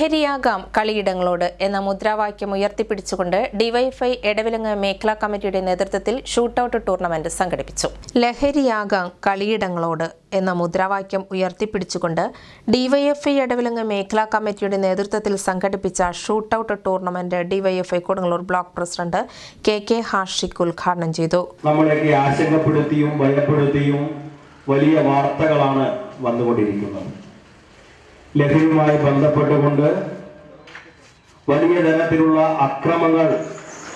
ലഹരിയാകാം കളിയിടങ്ങളോട് എന്ന മുദ്രാവാക്യം ഉയർത്തിപ്പിടിച്ചുകൊണ്ട് ഡിവൈഫൈ എടവിലങ്ങ് മേഖലാ കമ്മിറ്റിയുടെ നേതൃത്വത്തിൽ ഷൂട്ടൌട്ട് ടൂർണമെന്റ് സംഘടിപ്പിച്ചു. ലഹരിയാകാം കളിയിടങ്ങളോട് എന്ന മുദ്രാവാക്യം ഉയർത്തിപ്പിടിച്ചുകൊണ്ട് ഡിവൈഎഫ്ഐ എടവിലങ്ങ് മേഖലാ കമ്മിറ്റിയുടെ നേതൃത്വത്തിൽ സംഘടിപ്പിച്ച shootout tournament DYFI Kodungallur block president K K Hashiq ഉദ്ഘാടനം ചെയ്തു. നമ്മളെയൊക്കെ ആശങ്കപ്പെടുത്തിയും ഭയപ്പെടുത്തിയും വലിയ വാർത്തകളാണ് വന്നുകൊണ്ടിരിക്കുന്നത്. ലഹരിയുമായി ബന്ധപ്പെട്ടുകൊണ്ട് വലിയ തരത്തിലുള്ള അക്രമങ്ങൾ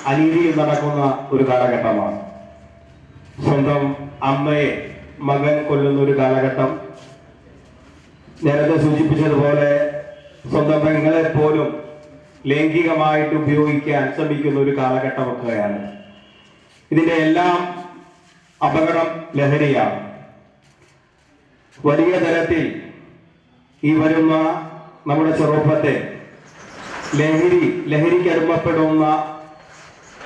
അനീതിയിൽ നടക്കുന്ന ഒരു കാലഘട്ടമാണ്. സ്വന്തം അമ്മയെ മകൻ കൊല്ലുന്ന ഒരു കാലഘട്ടം. നേരത്തെ സൂചിപ്പിച്ചതുപോലെ സ്വന്തം പെങ്ങളെ പോലും ലൈംഗികമായിട്ട് ഉപയോഗിക്കാൻ ശ്രമിക്കുന്ന ഒരു കാലഘട്ടമൊക്കെയാണ്. ഇതിന്റെ എല്ലാം അപകടം ലഹരിയാണ്. വലിയ തരത്തിൽ ഈ വരുന്ന നമ്മുടെ ചെറുപ്പത്തെ ലഹരി ലഹരിക്ക് അടിമപ്പെടുന്ന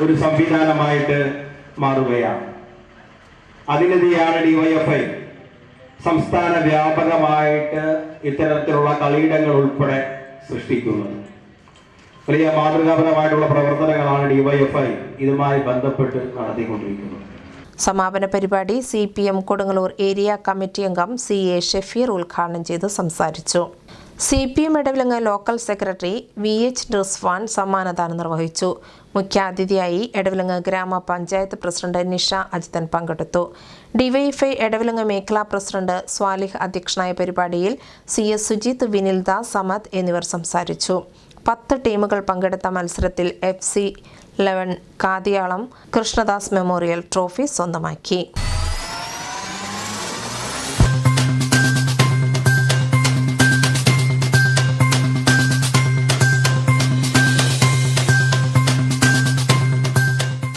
ഒരു സംവിധാനമായിട്ട് മാറുകയാണ്. അതിനെതിരെയാണ് ഡിവൈഎഫ്ഐ സംസ്ഥാന വ്യാപകമായിട്ട് ഇത്തരത്തിലുള്ള കളിയിടങ്ങൾ ഉൾപ്പെടെ സൃഷ്ടിക്കുന്നത്. വലിയ മാതൃകാപരമായിട്ടുള്ള പ്രവർത്തനങ്ങളാണ് ഡിവൈഎഫ്ഐ ഇതുമായി ബന്ധപ്പെട്ട് നടത്തിക്കൊണ്ടിരിക്കുന്നത്. സമാപന പരിപാടി C P M Kodungallur area committee അംഗം സി എ ഷെഫീർ ഉദ്ഘാടനം ചെയ്ത് സംസാരിച്ചു. C P M Edavilangu local secretary V H Rizwan സമ്മാനദാനം നിർവഹിച്ചു. മുഖ്യാതിഥിയായി എടവിലങ്ങ് ഗ്രാമപഞ്ചായത്ത് പ്രസിഡന്റ് നിഷ അജിതൻ പങ്കെടുത്തു. ഡിവൈഎഫ്ഐ എടവിലങ്ങ് മേഖലാ പ്രസിഡന്റ് സ്വാലിഹ് അധ്യക്ഷനായ പരിപാടിയിൽ സി എസ് സുജിത്ത് വിനിൽദാസ് സമദ് എന്നിവർ സംസാരിച്ചു. പത്ത് ടീമുകൾ പങ്കെടുത്ത മത്സരത്തിൽ F C eleven Kathiyalam Krishnadas memorial trophy സ്വന്തമാക്കി.